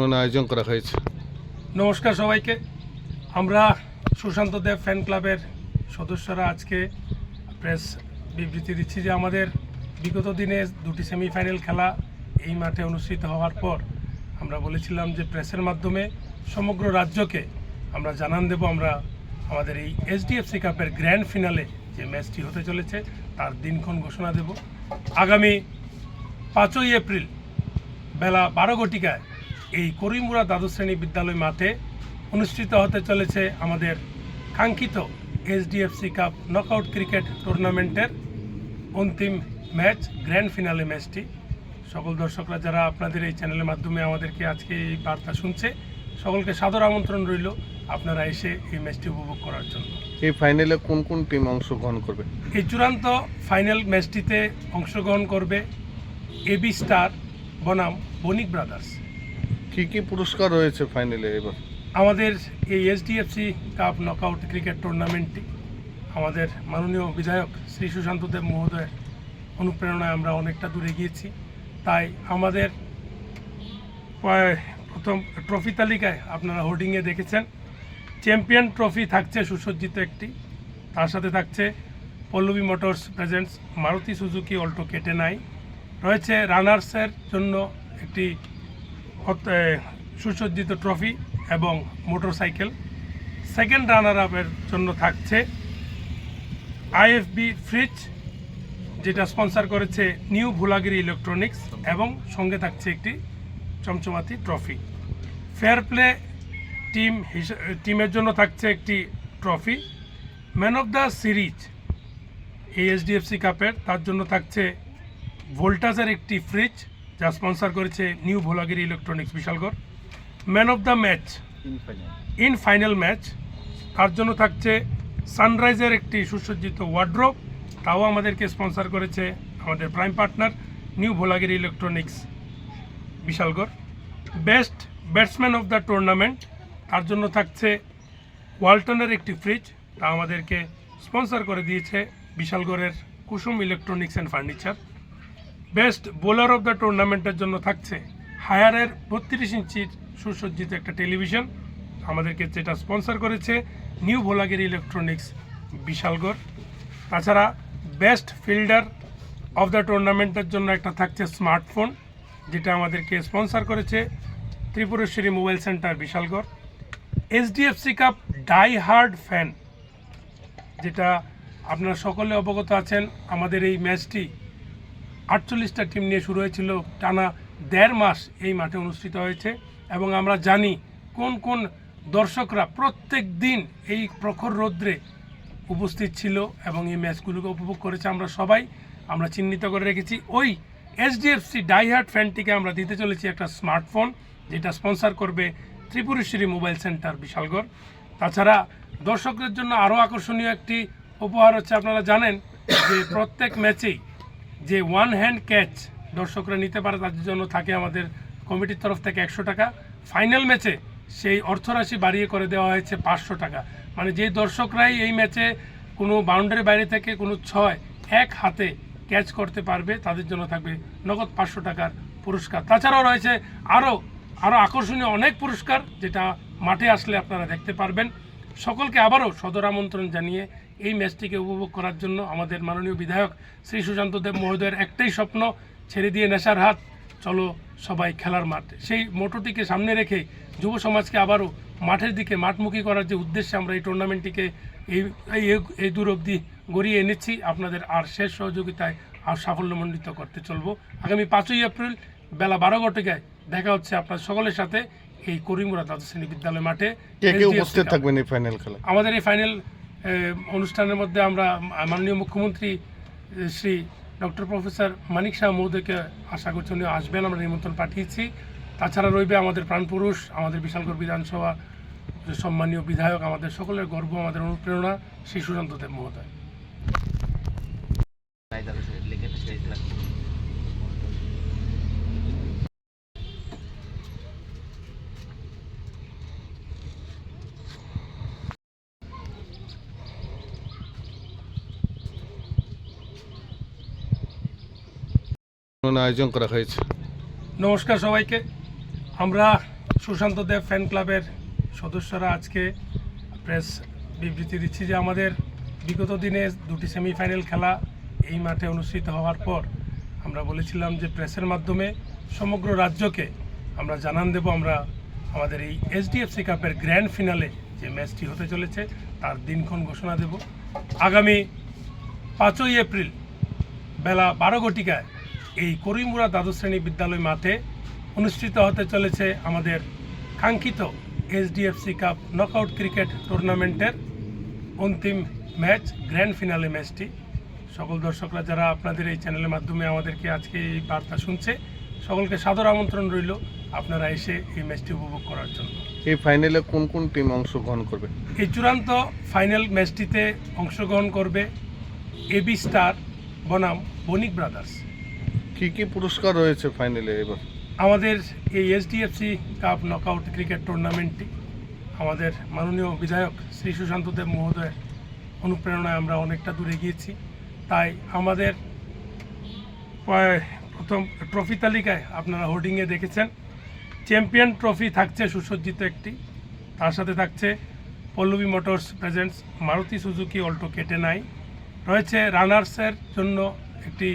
আয়োজন করা হয়েছে। নমস্কার সবাইকে। আমরা সুশান্ত দেব ফ্যান ক্লাবের সদস্যরা আজকে প্রেস বিবৃতি দিচ্ছি যে আমাদের বিগত দিনে দুটি সেমিফাইনাল খেলা এই মাঠে অনুষ্ঠিত হওয়ার পর আমরা বলেছিলাম যে প্রেসের মাধ্যমে সমগ্র রাজ্যকে আমরা জানান দেব। আমরা আমাদের এই এইচডিএফসি কাপের গ্র্যান্ড ফিনালে যে ম্যাচটি হতে চলেছে তার দিনক্ষণ ঘোষণা দেব। আগামী পাঁচই এপ্রিল বেলা বারো ঘটিকায় এই করিমুরা দ্বাদশ শ্রেণি বিদ্যালয় মাঠে অনুষ্ঠিত হতে চলেছে আমাদের কাঙ্ক্ষিত এইচডিএফসি কাপ নকআউট ক্রিকেট টুর্নামেন্টের অন্তিম ম্যাচ গ্র্যান্ড ফিনালে ম্যাচটি। সকল দর্শকরা যারা আপনাদের এই চ্যানেলের মাধ্যমে আমাদেরকে আজকে এই বার্তা শুনছে সকলকে সাদর আমন্ত্রণ রইল আপনারা এসে এই ম্যাচটি উপভোগ করার জন্য। এই ফাইনালে কোন কোন টিম অংশগ্রহণ করবে? এই চূড়ান্ত ফাইনাল ম্যাচটিতে অংশগ্রহণ করবে এবি স্টার বনাম বণিক ব্রাদার্স কি কি পুরস্কার রয়েছে ফাইনালে এবার? আমাদের এই এসডিএফসি কাপ নকআউট ক্রিকেট টুর্নামেন্টটি আমাদের মাননীয় বিধায়ক শ্রী সুশান্ত দেব মহোদয়ের অনুপ্রেরণায় আমরা অনেকটা দূরে গিয়েছি তাই আমাদের প্রথম ট্রফি তালিকায় আপনারা হোর্ডিংয়ে দেখেছেন। চ্যাম্পিয়ন ট্রফি থাকছে সুসজ্জিত একটি। তার সাথে থাকছে Pallavi Motors presents Maruti Suzuki Alto কেটে নাই। রয়েছে রানার্সের জন্য একটি সুসজ্জিত ট্রফি এবং মোটরসাইকেল। সেকেন্ড রানার আপের জন্য থাকছে আইএফবি ফ্রিজ, যেটা স্পন্সার করেছে নিউ ভুলাগিরি ইলেকট্রনিক্স এবং সঙ্গে থাকছে একটি চমচমাতি ট্রফি। ফেয়ার প্লে টিম টিমের জন্য থাকছে একটি trophy. Man of the series, এই এইচডিএফসি কাপের, তার জন্য থাকছে ভোল্টাসের একটি ফ্রিজ। যা স্পন্সর করেছে new Bholagiri electronics Bishalgarh man of the match. In final. Match. তার জন্য থাকছে সানরাইজের একটি সুসজ্জিত ওয়ার্ড্রোপ। তাও আমাদেরকে স্পন্সর করেছে আমাদের prime partner new Bholagiri electronics Bishalgarh best batsman of the tournament. তার জন্য থাকছে ওয়ালটনের একটি ফ্রিজ। তা আমাদেরকে স্পন্সর করে দিয়েছে বিশালগড়ের Kusum electronics and furniture. Best bowler of the টুর্নামেন্টের জন্য থাকছে হায়ারের বত্রিশ ইঞ্চির সুসজ্জিত একটা টেলিভিশন। আমাদেরকে যেটা স্পন্সর করেছে নিউ ভোলাগিরি ইলেকট্রনিক্স বিশালগড়। তাছাড়া বেস্ট ফিল্ডার অফ দ্য টুর্নামেন্টের জন্য একটা থাকছে স্মার্টফোন, যেটা আমাদেরকে স্পন্সর করেছে Tripureshwari mobile centre Bishalgarh. HDFC cup die hard fan, যেটা আপনারা সকলে অবগত আছেন। আমাদের এই ম্যাচটি আটচল্লিশটা টিম নিয়ে শুরু হয়েছিল, টানা দেড় মাস এই মাঠে অনুষ্ঠিত হয়েছে এবং আমরা জানি কোন কোন দর্শকরা প্রত্যেক দিন এই প্রখর রৌদ্রে উপস্থিত ছিল এবং এই ম্যাচগুলোকে উপভোগ করেছে। আমরা সবাই আমরা চিহ্নিত করে রেখেছি। ওই এইচডিএফসি ডাইহার্ট ফ্যানটিকে আমরা দিতে চলেছি একটা স্মার্টফোন যেটা স্পন্সর করবে ত্রিপুরেশ্বরী মোবাইল সেন্টার বিশালগড়। তাছাড়া দর্শকদের জন্য আরও আকর্ষণীয় একটি উপহার হচ্ছে, আপনারা জানেন যে প্রত্যেক ম্যাচেই যে ওয়ান হ্যান্ড ক্যাচ দর্শকরা নিতে পারে তাদের জন্য থাকে আমাদের কমিটির তরফ থেকে একশো টাকা। ফাইনাল ম্যাচে সেই অর্থরাশি বাড়িয়ে করে দেওয়া হয়েছে পাঁচশো টাকা। মানে যে দর্শকরাই এই ম্যাচে কোনো বাউন্ডারি বাইরে থেকে কোনো ছয়, এক হাতে ক্যাচ করতে পারবে, তাদের জন্য থাকবে নগদ পাঁচশো টাকার পুরস্কার। তাছাড়াও রয়েছে আরও আরও আকর্ষণীয় অনেক পুরস্কার, যেটা মাঠে আসলে আপনারা দেখতে পারবেন। সকলকে আবারও সদর আমন্ত্রণ জানিয়ে এই ম্যাচটিকে উপভোগ করার জন্য আমাদের মাননীয় বিধায়ক শ্রী সুশান্ত দেব মহোদয়ের একটাই স্বপ্ন ছেড়ে দিয়ে নেশার হাত চলো সবাই খেলার মাঠ। সেই মোটোটিকে সামনে রেখে যুব সমাজকে আবারও মাঠের দিকে মাঠমুখী করার যে উদ্দেশ্যে আমরা এই টুর্নামেন্টটিকে এই এই- দূর অবধি গড়িয়ে এনেছি আপনাদের আর শেষ সহযোগিতায় আর সাফল্যমণ্ডিত করতে চলবো। আগামী পাঁচই এপ্রিল বেলা বারো ঘটিকায় দেখা হচ্ছে আপনার সকলের সাথে এই করিমুরা দ্বাদশ শ্রেণি বিদ্যালয় মাঠে। কে কে SDFC উপস্থিত কাপ। থাকবেন এই ফাইনাল খেলা আমাদের এই ফাইনাল অনুষ্ঠানের মধ্যে আমরা মাননীয় মুখ্যমন্ত্রী শ্রী ডক্টর প্রফেসর মানিক শাহ মহোদয়কে আশা করছি উনি আসবেন, আমরা নিমন্ত্রণ পাঠিয়েছি। তাছাড়া রইবে আমাদের প্রাণপুরুষ আমাদের বিশালগড় বিধানসভা সম্মানীয় বিধায়ক, আমাদের সকলের গর্ব, আমাদের অনুপ্রেরণা, শ্রী সুশান্ত দেব মহোদয় মানে আয়োজন করা হয়েছে। নমস্কার সবাইকে। আমরা সুশান্ত দেব ফ্যান ক্লাবের সদস্যরা আজকে প্রেস বিবৃতি দিচ্ছি যে আমাদের বিগত দিনে দুটি সেমিফাইনাল খেলা এই মাঠে অনুষ্ঠিত হওয়ার পর আমরা বলেছিলাম যে প্রেসের মাধ্যমে সমগ্র রাজ্যকে আমরা জানান দেব। আমরা আমাদের এই এইচডিএফসি কাপের গ্র্যান্ড ফিনালে যে ম্যাচটি হতে চলেছে, তার দিনক্ষণ ঘোষণা দেব। আগামী পাঁচই এপ্রিল বেলা বারো ঘটিকায় এই করিমুরা দ্বাদশ শ্রেণি বিদ্যালয় মাঠে অনুষ্ঠিত হতে চলেছে আমাদের কাঙ্ক্ষিত এইচডিএফসি কাপ নকআউট ক্রিকেট টুর্নামেন্টের অন্তিম ম্যাচ গ্র্যান্ড ফিনালে ম্যাচটি। সকল দর্শকরা যারা আপনাদের এই চ্যানেলের মাধ্যমে আমাদেরকে আজকে এই বার্তা শুনছে সকলকে সাদর আমন্ত্রণ রইল আপনারা এসে এই ম্যাচটি উপভোগ করার জন্য। এই ফাইনালে কোন কোন টিম অংশগ্রহণ করবে? এই চূড়ান্ত ফাইনাল ম্যাচটিতে অংশগ্রহণ করবে এবি স্টার বনাম বণিক ব্রাদার্স কি কি পুরস্কার রয়েছে ফাইনালে এবার? আমাদের এই এইচডিএফসি কাপ নকআউট ক্রিকেট টুর্নামেন্টটি আমাদের মাননীয় বিধায়ক শ্রী সুশান্ত দেব মহোদয়ের অনুপ্রেরণায় আমরা অনেকটা দূরে গিয়েছি। তাই আমাদের প্রথম ট্রফি তালিকায় আপনারা হোর্ডিংয়ে দেখেছেন। চ্যাম্পিয়ন ট্রফি থাকছে সুসজ্জিত একটি। তার সাথে থাকছে Pallavi motors presents Maruti Suzuki Alto কেটে নাই। রয়েছে রানার্সের জন্য একটি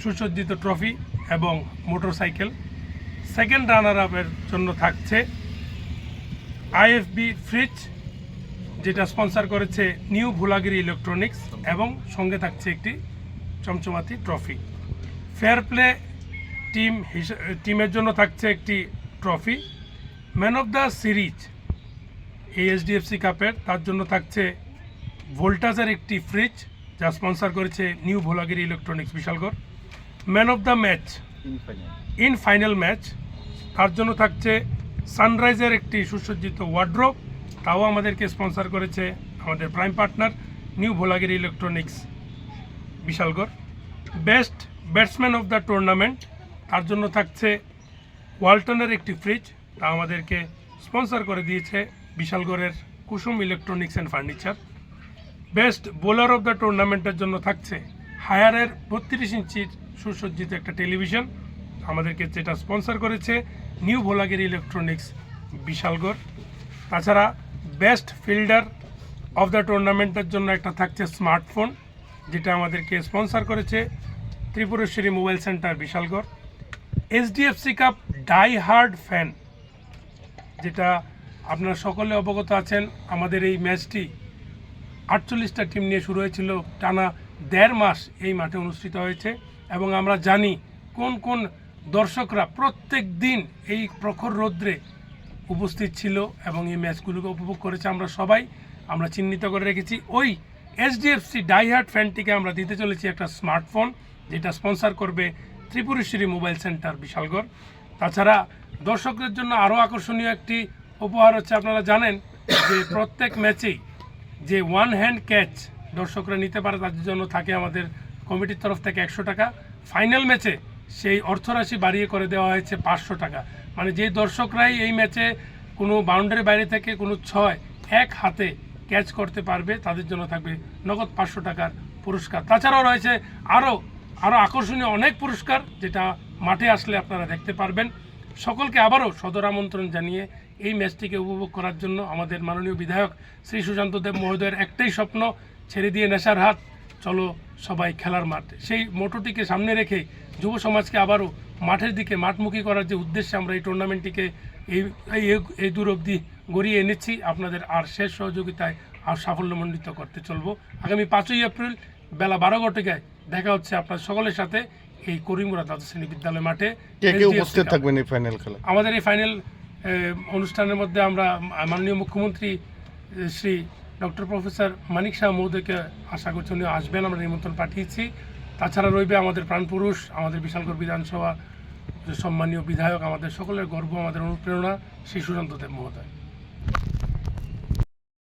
সুসজ্জিত ট্রফি এবং মোটরসাইকেল। সেকেন্ড রানার আপের জন্য থাকছে আইএফবি ফ্রিজ, যেটা স্পন্সার করেছে নিউ ভুলাগিরি ইলেকট্রনিক্স এবং সঙ্গে থাকছে একটি চমচমাতি ট্রফি। ফেয়ার প্লে টিম টিমের জন্য থাকছে একটি trophy. Man of the series, এই এইচডিএফসি কাপের, তার জন্য থাকছে ভোল্টাজের একটি ফ্রিজ। যা স্পন্সর করেছে new Bholagiri electronics Bishalgarh. Man of the match. In final. Match. তার জন্য থাকছে সানরাইজের একটি সুসজ্জিত ওয়ার্ড্রোপ। তাও আমাদেরকে স্পন্সর করেছে আমাদের prime partner new Bholagiri electronics Bishalgarh. Best batsman of the tournament. তার জন্য থাকছে ওয়ালটনের একটি ফ্রিজ। তা আমাদেরকে স্পন্সর করে দিয়েছে বিশালগড়ের Kusum electronics and furniture. Best bowler of the টুর্নামেন্টের জন্য থাকছে হায়ারের বত্রিশ ইঞ্চির সুসজ্জিত একটা টেলিভিশন। আমাদেরকে যেটা স্পন্সর করেছে নিউ ভোলাগিরি ইলেকট্রনিক্স বিশালগড়। তাছাড়া বেস্ট ফিল্ডার অফ দ্য টুর্নামেন্টের জন্য একটা থাকছে স্মার্টফোন, যেটা আমাদেরকে স্পন্সর করেছে Tripureshwari mobile centre Bishalgarh. HDFC cup die hard fan, যেটা আপনারা সকলে অবগত আছেন, আমাদের এই ম্যাচটি আটচল্লিশটা টিম নিয়ে শুরু হয়েছিল। টানা দেড় মাস এই মাঠে অনুষ্ঠিত হয়েছে এবং আমরা জানি কোন কোন দর্শকরা প্রত্যেক দিন এই প্রখর রৌদ্রে উপস্থিত ছিল এবং এই ম্যাচগুলোকে উপভোগ করেছে আমরা সবাই। আমরা চিহ্নিত করে রেখেছি। ওই এইচডিএফসি ডাইহার্ট ফ্যানটিকে আমরা দিতে চলেছি একটা স্মার্টফোন যেটা স্পন্সর করবে ত্রিপুরেশ্বরী মোবাইল সেন্টার বিশালগড়। তাছাড়া দর্শকদের জন্য আরও আকর্ষণীয় একটি উপহার হচ্ছে, আপনারা জানেন যে প্রত্যেক ম্যাচেই যে ওয়ান হ্যান্ড ক্যাচ দর্শকরা নিতে পারে তাদের জন্য থাকে আমাদের কমিটির তরফ থেকে একশো টাকা। ফাইনাল ম্যাচে সেই অর্থরাশি বাড়িয়ে করে দেওয়া হয়েছে পাঁচশো টাকা। মানে যে দর্শকরাই এই ম্যাচে কোনো বাউন্ডারি বাইরে থেকে কোনো ছয় এক হাতে ক্যাচ করতে পারবে, তাদের জন্য থাকবে নগদ পাঁচশো টাকার পুরস্কার। তাছাড়াও রয়েছে আরও আরও আকর্ষণীয় অনেক পুরস্কার, যেটা মাঠে আসলে আপনারা দেখতে পারবেন। সকলকে আবারও সদর আমন্ত্রণ জানিয়ে এই ম্যাচটিকে উপভোগ করার জন্য আমাদের মাননীয় বিধায়ক শ্রী সুশান্ত দেব মহোদয়ের একটাই স্বপ্ন ছেড়ে দিয়ে নেশার হাত চলো সবাই খেলার মাঠ। সেই মোটোটিকে সামনে রেখে যুব সমাজকে আবারও মাঠের দিকে মাঠমুখী করার যে উদ্দেশ্যে আমরা এই টুর্নামেন্টটিকে এই এই- দূর অবধি গড়িয়ে এনেছি আপনাদের আর শেষ সহযোগিতায় আর সাফল্যমণ্ডিত করতে চলবো। আগামী পাঁচই এপ্রিল বেলা বারো ঘটিকায় দেখা হচ্ছে আপনার সকলের সাথে এই করিমুরা দ্বাদশ শ্রেণি বিদ্যালয় মাঠে। কে কে উপস্থিত থাকবেন এই ফাইনাল খেলা আমাদের এই ফাইনাল অনুষ্ঠানের মধ্যে আমরা মাননীয় মুখ্যমন্ত্রী শ্রী ডক্টর প্রফেসর মানিক শাহ মহোদয়কে আশা করছি উনি আসবেন, আমরা নিমন্ত্রণ পাঠিয়েছি। তাছাড়া রইবে আমাদের প্রাণপুরুষ আমাদের বিশালগড় বিধানসভা, সম্মানীয় বিধায়ক, আমাদের সকলের গর্ব, আমাদের অনুপ্রেরণা, শ্রী সুশান্ত দেব মহোদয়।